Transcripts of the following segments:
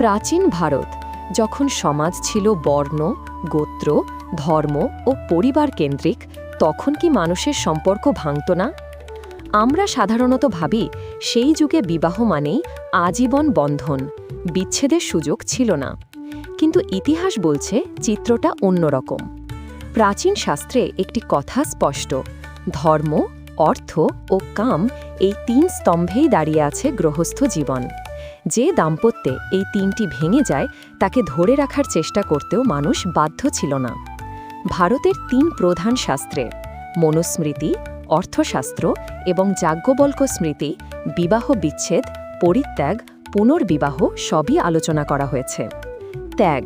প্রাচীন ভারত, যখন সমাজ ছিল বর্ণ, গোত্র, ধর্ম ও পরিবার কেন্দ্রিক, তখন কি মানুষের সম্পর্ক ভাঙত না? আমরা সাধারণত ভাবি, সেই যুগে বিবাহ মানেই আজীবন বন্ধন, বিচ্ছেদের সুযোগ ছিল না। কিন্তু ইতিহাস বলছে চিত্রটা অন্যরকম প্রাচীন শাস্ত্রে একটি কথা স্পষ্ট, ধর্ম, অর্থ ও কাম এই তিন স্তম্ভেই দাঁড়িয়ে আছে গৃহস্থ জীবন। যে দাম্পত্যে এই তিনটি ভেঙে যায়, তাকে ধরে রাখার চেষ্টা করতেও মানুষ বাধ্য ছিল না। ভারতের তিন প্রধান শাস্ত্রে মনুস্মৃতি, অর্থশাস্ত্র এবং যাজ্ঞবল্ক স্মৃতি, বিবাহ বিচ্ছেদ, পরিত্যাগ, পুনর্বিবাহ সবই আলোচনা করা হয়েছে। ত্যাগ।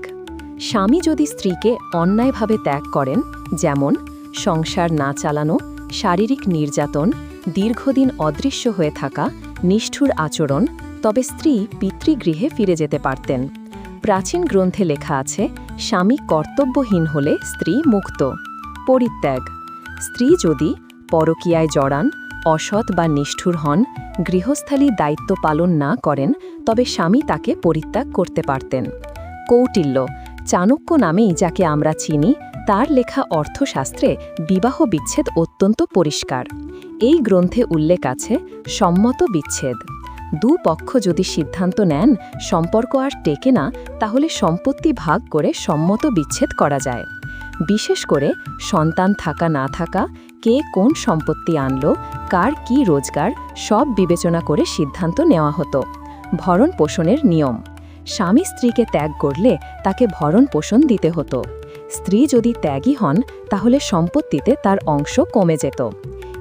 স্বামী যদি স্ত্রীকে অন্যায়ভাবে ত্যাগ করেন, যেমন সংসার না চালানো, শারীরিক নির্যাতন, দীর্ঘদিন অদৃশ্য হয়ে থাকা, নিষ্ঠুর আচরণ তবে স্ত্রী পিতৃগৃহে ফিরে যেতে পারতেন। প্রাচীন গ্রন্থে লেখা আছে, স্বামী কর্তব্যহীন হলে স্ত্রী মুক্ত, পরিত্যাগ। স্ত্রী যদি পরকীয়ায় জড়ান, অসৎ বা নিষ্ঠুর হন, গৃহস্থালী দায়িত্ব পালন না করেন, তবে স্বামী তাকে পরিত্যাগ করতে পারতেন। কৌটিল্য, চাণক্য নামেই যাকে আমরা চিনি, তার লেখা অর্থশাস্ত্রে বিবাহ বিচ্ছেদ অত্যন্ত পরিষ্কার। এই গ্রন্থে উল্লেখ আছে, সম্মত বিচ্ছেদ। দু পক্ষ যদি সিদ্ধান্ত নেন, সম্পর্ক আর টেকে না, তাহলে সম্পত্তি ভাগ করে সম্মত বিচ্ছেদ করা যায়। বিশেষ করে, সন্তান থাকা না থাকা, কে কোন সম্পত্তি আনলো, কার কি রোজগার, সব বিবেচনা করে সিদ্ধান্ত নেওয়া হতো। ভরণ পোষণের নিয়ম। স্বামী স্ত্রীকে ত্যাগ করলে তাকে ভরণ পোষণ দিতে হতো। স্ত্রী যদি ত্যাগী হন, তাহলে সম্পত্তিতে তার অংশ কমে যেত।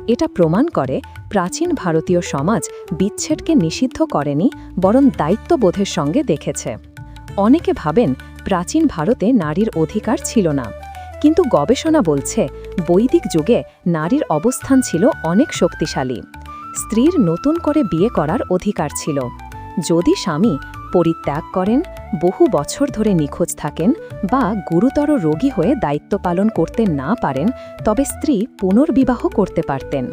এটা প্রমাণ করে প্রাচীন ভারতীয় সমাজ বিচ্ছেদকে নিষিদ্ধ করেনি, বরং দায়িত্ববোধের সঙ্গে দেখেছে। অনেকে ভাবেন প্রাচীন ভারতে নারীর অধিকার ছিল না। কিন্তু গবেষণা বলছে, বৈদিক যুগে নারীর অবস্থান ছিল অনেক শক্তিশালী। স্ত্রীর নতুন করে বিয়ে করার অধিকার ছিল। যদি স্বামী পরিত্যাগ করেন, বহু বছর ধরে নিখোঁজ থাকেন বা গুরুতর রোগী হয়ে দায়িত্ব পালন করতে না পারেন, তবে স্ত্রী পুনর্বিবাহ করতে পারতেন।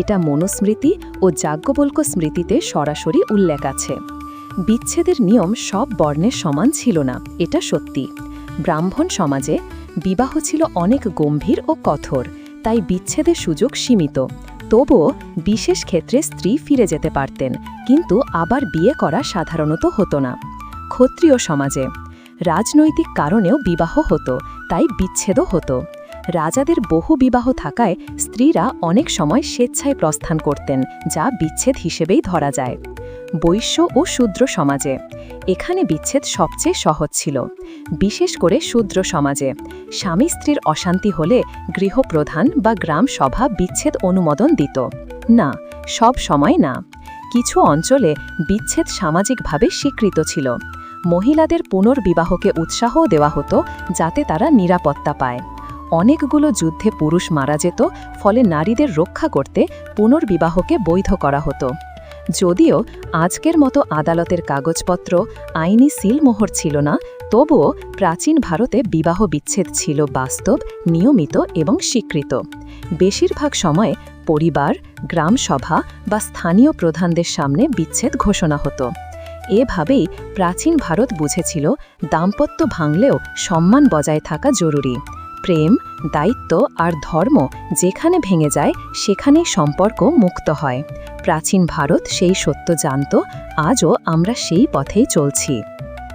এটা মনুস্মৃতি ও যাজ্ঞবল্ক স্মৃতিতে সরাসরি উল্লেখ আছে। বিচ্ছেদের নিয়ম সব বর্ণের সমান ছিল না, এটা সত্যি। ব্রাহ্মণ সমাজে বিবাহ ছিল অনেক গম্ভীর ও কঠোর, তাই বিচ্ছেদের সুযোগ সীমিত। তবুও বিশেষ ক্ষেত্রে স্ত্রী ফিরে যেতে পারতেন, কিন্তু আবার বিয়ে করা সাধারণত হতো না। ক্ষত্রিয় সমাজে রাজনৈতিক কারণেও বিবাহ হতো, তাই বিচ্ছেদও হতো। রাজাদের বহু বিবাহ থাকায় স্ত্রীরা অনেক সময় স্বেচ্ছায় প্রস্থান করতেন, যা বিচ্ছেদ হিসেবেই ধরা যায়। বৈশ্য ও শূদ্র সমাজে। এখানে বিচ্ছেদ সবচেয়ে সহজ ছিল। বিশেষ করে শূদ্র সমাজে। স্বামী স্ত্রীর অশান্তি হলে গৃহপ্রধান বা গ্রাম সভা বিচ্ছেদ অনুমোদন দিত। না, সব সময় না। কিছু অঞ্চলে বিচ্ছেদ সামাজিকভাবে স্বীকৃত ছিল। মহিলাদের পুনর্বিবাহকে উৎসাহ দেওয়া হতো যাতে তারা নিরাপত্তা পায়। অনেকগুলো যুদ্ধে পুরুষ মারা যেত, ফলে নারীদের রক্ষা করতে পুনর্বিবাহকে বৈধ করা হতো। যদিও আজকের মতো আদালতের কাগজপত্র আইনি সিলমোহর ছিল না, তবুও প্রাচীন ভারতে বিবাহ বিচ্ছেদ ছিল বাস্তব, নিয়মিত এবং স্বীকৃত। বেশিরভাগ সময়ে পরিবার গ্রাম সভা বা স্থানীয় প্রধানদের সামনে বিচ্ছেদ ঘোষণা হতো। এভাবেই প্রাচীন ভারত বুঝেছিল দাম্পত্য ভাঙলেও সম্মান বজায় থাকা জরুরি। প্রেম, দায়িত্ব আর ধর্ম যেখানে ভেঙে যায়, সেখানেই সম্পর্ক মুক্ত হয়। প্রাচীন ভারত সেই সত্য জানত, আজও আমরা সেই পথেই চলছি।